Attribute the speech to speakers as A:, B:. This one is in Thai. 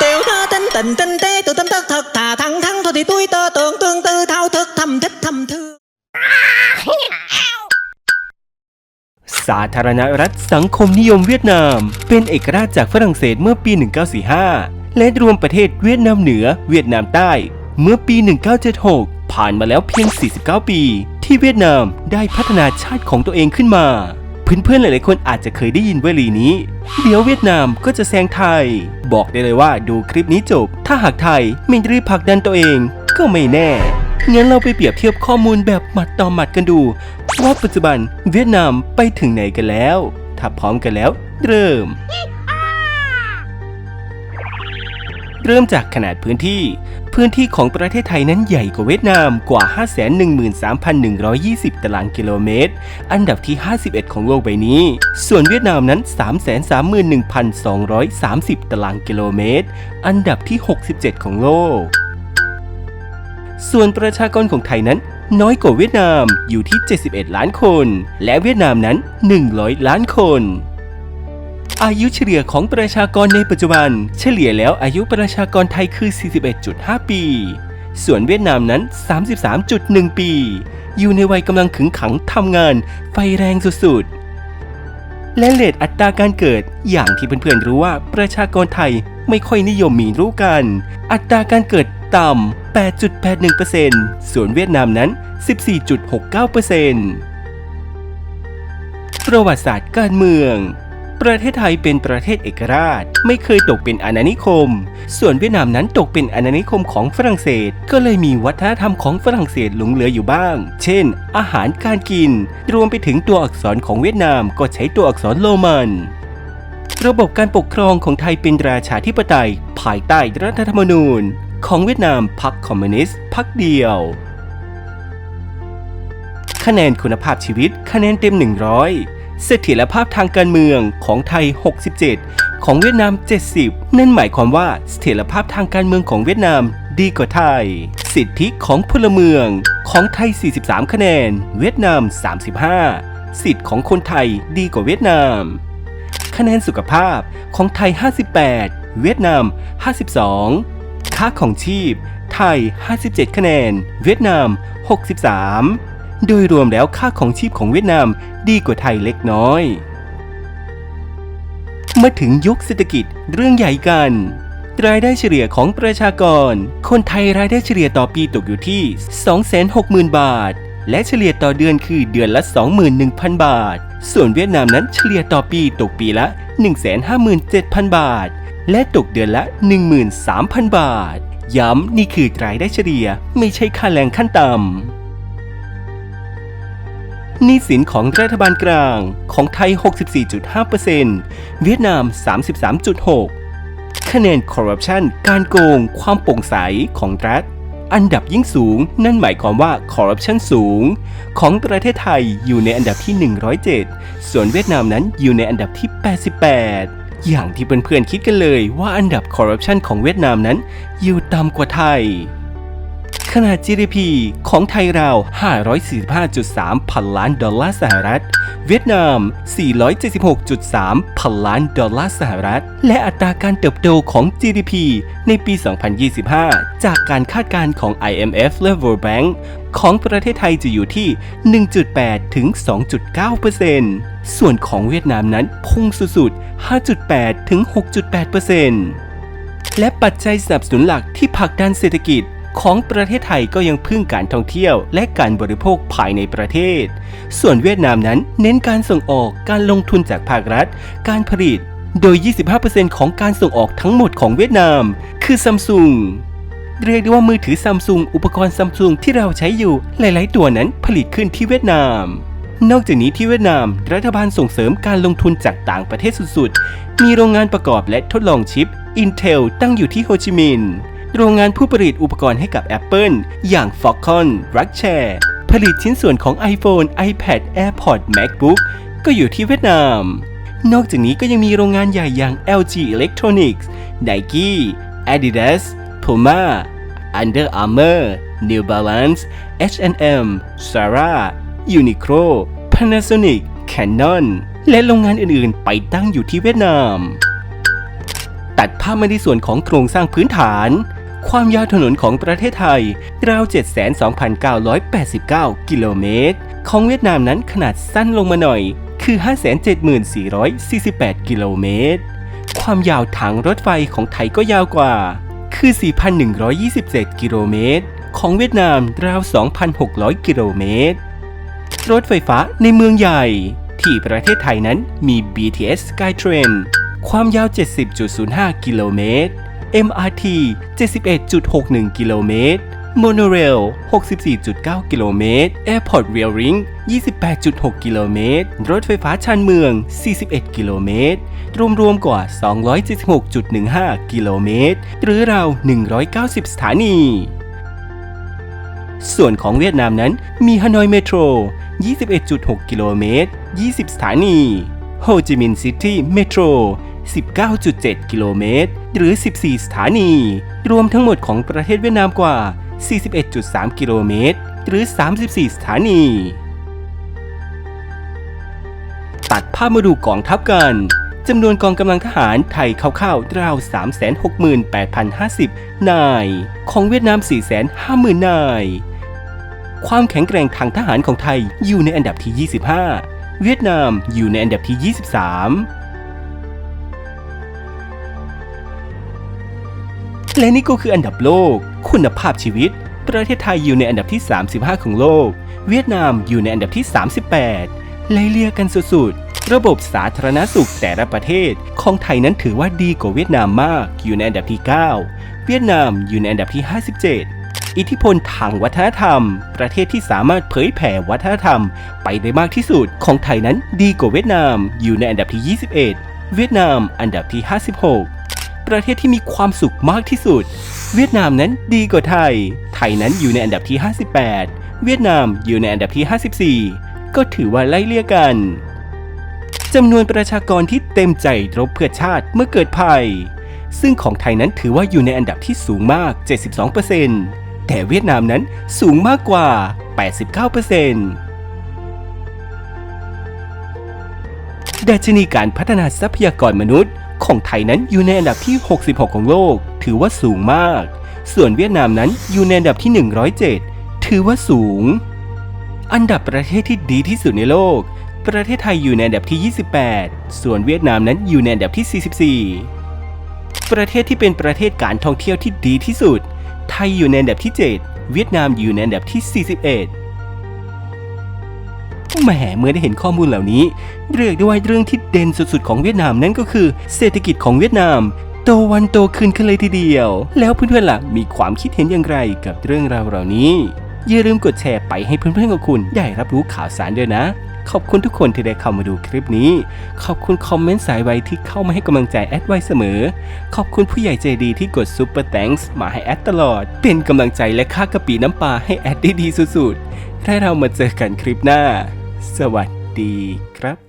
A: Tiêu thơ tinh tình tinh tế tự tâm tất thật thà thẳng thắn thôi thì tôi tơ tưởng tương tư thao thức thầm thích thầm thương
B: สาธารณรัฐสังคมนิยมเวียดนาม เป็นเอกราชจากฝรั่งเศสเมื่อปี 1945 และรวมประเทศเวียดนามเหนือ เวียดนามใต้ เมื่อปี 1976 ผ่านมาแล้วเพียง 49 ปี ที่เวียดนามได้พัฒนาชาติของตัวเองขึ้นมาเพื่อนๆหลายๆคนอาจจะเคยได้ยินวลีนี้ เดี๋ยวเวียดนามก็จะแซงไทย บอกได้เลยว่าดูคลิปนี้จบ ถ้าหากไทยไม่รีบผลักดันตัวเองก็ไม่แน่ งั้นเราไปเปรียบเทียบข้อมูลแบบหมัดต่อหมัดกันดู ว่าปัจจุบันเวียดนามไปถึงไหนกันแล้ว ถ้าพร้อมกันแล้ว เริ่ม เริ่มจากขนาดพื้นที่ พื้นที่ของประเทศไทยนั้นใหญ่กว่าเวียดนามกว่า 513,120 ตารางกิโลเมตร อันดับที่ 51 ของโลกใบนี้ ส่วนเวียดนามนั้น 331,230 ตารางกิโลเมตร อันดับที่ 67 ของโลก ส่วนประชากรของไทยนั้นน้อยกว่าเวียดนามอยู่ที่ 71 ล้านคน และเวียดนามนั้น 100 ล้านคน อายุเฉลี่ยของประชากรในปัจจุบัน เฉลี่ยแล้วอายุประชากรไทยคือ 41.5 ปี ส่วนเวียดนามนั้น 33.1 ปี อยู่ในวัยกำลังขึงขังทำงาน ไฟแรงสุดๆ และเลทอัตราการเกิด อย่างที่เพื่อนๆรู้ว่าประชากรไทยไม่ค่อยนิยมมีรู้กัน อัตราการเกิดต่ำ 8.81%ส่วนเวียดนามนั้น 14.69%ประวัติศาสตร์การเมือง ประเทศไทยเป็นประเทศเอกราช ไม่เคยตกเป็นอาณานิคม ส่วนเวียดนามนั้นตกเป็นอาณานิคมของฝรั่งเศส ก็เลยมีวัฒนธรรมของฝรั่งเศสหลงเหลืออยู่บ้าง เช่น อาหารการกิน รวมไปถึงตัวอักษรของเวียดนามก็ใช้ตัวอักษรโรมันระบบการปกครองของไทยเป็นราชาธิปไตย ภายใต้รัฐธรรมนูญ ของเวียดนามพรรคคอมมิวนิสต์พรรคเดียว คะแนนคุณภาพชีวิตคะแนนเต็ม 100 เสถียรภาพทางการเมืองของไทย 67 ของเวียดนาม 70 นั่นหมายความว่าเสถียรภาพทางการเมืองของเวียดนามดีกว่าไทย สิทธิของพลเมืองของไทย 43 คะแนน เวียดนาม 35 สิทธิของคนไทยดีกว่าเวียดนาม คะแนนสุขภาพของไทย 58 เวียดนาม 52 ค่าของชีพ ไทย 57 คะแนน เวียดนาม 63 โดยรวมแล้วค่าของชีพของเวียดนามดีกว่าไทยเล็กน้อย มาถึงยุคเศรษฐกิจเรื่องใหญ่กัน รายได้เฉลี่ยของประชากร คนไทยรายได้เฉลี่ยต่อปีตกอยู่ที่ 260,000 บาท และเฉลี่ยต่อเดือนคือเดือนละ 21,000 บาท ส่วนเวียดนามนั้นเฉลี่ยต่อปีตกปีละ 157,000 บาท และตกเดือนละ 13,000 บาท ย้ำนี่คือรายได้เฉลี่ยไม่ใช่ค่าแรงขั้นต่ำ หนี้สินของรัฐบาลกลางของไทย 64.5%เวียดนาม 33.6 คะแนนคอร์รัปชันการโกง ความโปร่งใสของรัฐ อันดับยิ่งสูง นั่นหมายความว่าคอร์รัปชันสูง ของประเทศไทยอยู่ในอันดับที่ 107 ส่วนเวียดนามนั้นอยู่ในอันดับที่ 88อย่างที่เพื่อนๆคิดกันเลยว่าอันดับคอร์รัปชันของเวียดนามนั้นอยู่ต่ำกว่าไทย ขนาด GDP ของไทยราว 545.3 พันล้านดอลลาร์สหรัฐ เวียดนาม 476.3 พันล้านดอลลาร์สหรัฐ และอัตราการเติบโตของ GDP ในปี 2025 จากการคาดการณ์ของ IMF และ World Bank ของประเทศไทยจะอยู่ที่ 1.8 ถึง 2.9%ส่วนของเวียดนามนั้นพุ่งสุดๆ 5.8 ถึง 6.8%และปัจจัยสนับสนุนหลักที่ผลักดันเศรษฐกิจ ของประเทศไทยก็ยังพึ่งการท่องเที่ยว และการบริโภคภายในประเทศ ส่วนเวียดนามนั้นเน้นการส่งออกการลงทุนจากภาครัฐ การผลิต โดย 25%ของการส่งออกทั้งหมดของเวียดนาม คือซัมซุงเรียกได้ว่ามือถือซัมซุงอุปกรณ์ซัมซุงที่เราใช้อยู่หลาย ๆ ตัวนั้นผลิตขึ้นที่เวียดนาม นอกจากนี้ที่เวียดนาม รัฐบาลส่งเสริมการลงทุนจากต่างประเทศสุด ๆ มีโรงงานประกอบและทดลองชิป Intel ตั้งอยู่ที่โฮจิมินห์ โรงงานผู้ผลิตอุปกรณ์ให้กับ Apple อย่าง Foxconn r u c k s h a r e ผลิตชิ้นส่วนของ iPhone, iPad, AirPods, MacBook ก็อยู่ที่เวียดนาม นอกจากนี้ก็ยังมีโรงงานใหญ่อย่าง LG Electronics, Nike, Adidas, Puma, Under Armour, New Balance, H&M, Zara, Uniqlo, Panasonic Canon และโรงงานอื่นๆ ไปตั้งอยู่ที่เวียดนาม ตัดภาพมาในส่วนของโครงสร้างพื้นฐาน ความยาวถนนของประเทศไทยราว 72,989 กิโลเมตร ของเวียดนามนั้นขนาดสั้นลงมาหน่อย คือ 574,448 กิโลเมตร ความยาวทางรถไฟของไทยก็ยาวกว่า คือ 4,127 กิโลเมตร ของเวียดนามราว 2,600 กิโลเมตร รถไฟฟ้าในเมืองใหญ่ ที่ประเทศไทยนั้นมี BTS Skytrain ความยาว 70.05 กิโลเมตร MRT 71.61 กิโลเมตร Monorail 64.9 กิโลเมตร Airport Rail Link 28.6 กิโลเมตร รถไฟฟ้าชานเมือง 41 กิโลเมตร รวมๆกว่า 276.15 กิโลเมตร หรือราว 190 สถานี ส่วนของเวียดนามนั้นมีฮานอยเมโทร 21.6 กิโลเมตร 20 สถานี โฮจิมินห์ซิตี้เมโทร 19.7 กิโลเมตร หรือ 14 สถานี รวมทั้งหมดของประเทศเวียดนามกว่า 41.3 กิโลเมตร หรือ 34 สถานี ตัดภาพมาดูกองทัพกันจำนวนกองกำลังทหารไทยคร่าวๆราว 368,050 นาย ของเวียดนาม 450,000 นาย ความแข็งแกร่งทางทหารของไทยอยู่ในอันดับที่ 25 เวียดนามอยู่ในอันดับที่ 23 และนี่ก็คืออันดับโลก คุณภาพชีวิต ประเทศไทยอยู่ในอันดับที่ 35 ของโลก เวียดนามอยู่ในอันดับที่ 38ไล่เลี่ยกันสุดๆ ระบบสาธารณสุขแต่ละประเทศ ของไทยนั้นถือว่าดีกว่าเวียดนามมาก อยู่ในอันดับที่ 9 เวียดนามอยู่ในอันดับที่ 57อิทธิพลทางวัฒนธรรม ประเทศที่สามารถเผยแผ่วัฒนธรรม ไปได้มากที่สุดของไทยนั้นดีกว่าเวียดนาม อยู่ในอันดับที่ 21 เวียดนามอันดับที่ 56 ประเทศที่มีความสุขมากที่สุด เวียดนามนั้นดีกว่าไทย ไทยนั้นอยู่ในอันดับที่ 58 เวียดนามอยู่ในอันดับที่ 54 ก็ถือว่าไล่เลี่ยกันจำนวนประชากรที่เต็มใจรบเพื่อชาติเมื่อเกิดภัย ซึ่งของไทยนั้นถือว่าอยู่ในอันดับที่สูงมาก 72%แต่เวียดนามนั้นสูงมากกว่า 89%ดัชนีการพัฒนาทรัพยากรมนุษย์ ของไทยนั้นอยู่ในอันดับที่ 66 ของโลก ถือว่าสูงมาก ส่วนเวียดนามนั้นอยู่ในอันดับที่ 107 ถือว่าสูง อันดับประเทศที่ดีที่สุดในโลก ประเทศไทยอยู่ในอันดับที่ 28 ส่วนเวียดนามนั้นอยู่ในอันดับที่ 44 ประเทศที่เป็นประเทศการท่องเที่ยวที่ดีที่สุด ไทยอยู่ในอันดับที่ 7 เวียดนามอยู่ในอันดับที่ 41 แหมเมื่อได้เห็นข้อมูลเหล่านี้ เรียกได้ว่าเรื่องที่เด่นสุดๆของเวียดนามนั่นก็คือ เศรษฐกิจของเวียดนามโตวันโตขึ้นกันเลยทีเดียว แล้วเพื่อนๆล่ะมีความคิดเห็นอย่างไรกับเรื่องราวเหล่านี้ อย่าลืมกดแชร์ไปให้เพื่อนๆของคุณได้รับรู้ข่าวสารด้วยนะ ขอบคุณทุกคนที่ได้เข้ามาดูคลิปนี้ ขอบคุณคอมเมนต์สายไวที่เข้ามาให้กำลังใจแอดไว้เสมอ ขอบคุณผู้ใหญ่ใจดีที่กดซุปเปอร์แตงส์มาให้แอดตลอด เป็นกำลังใจและค่ากะปิน้ำปลาให้แอดได้ดีสุดๆและเรามาเจอกันคลิปหน้า สวัสดีครับ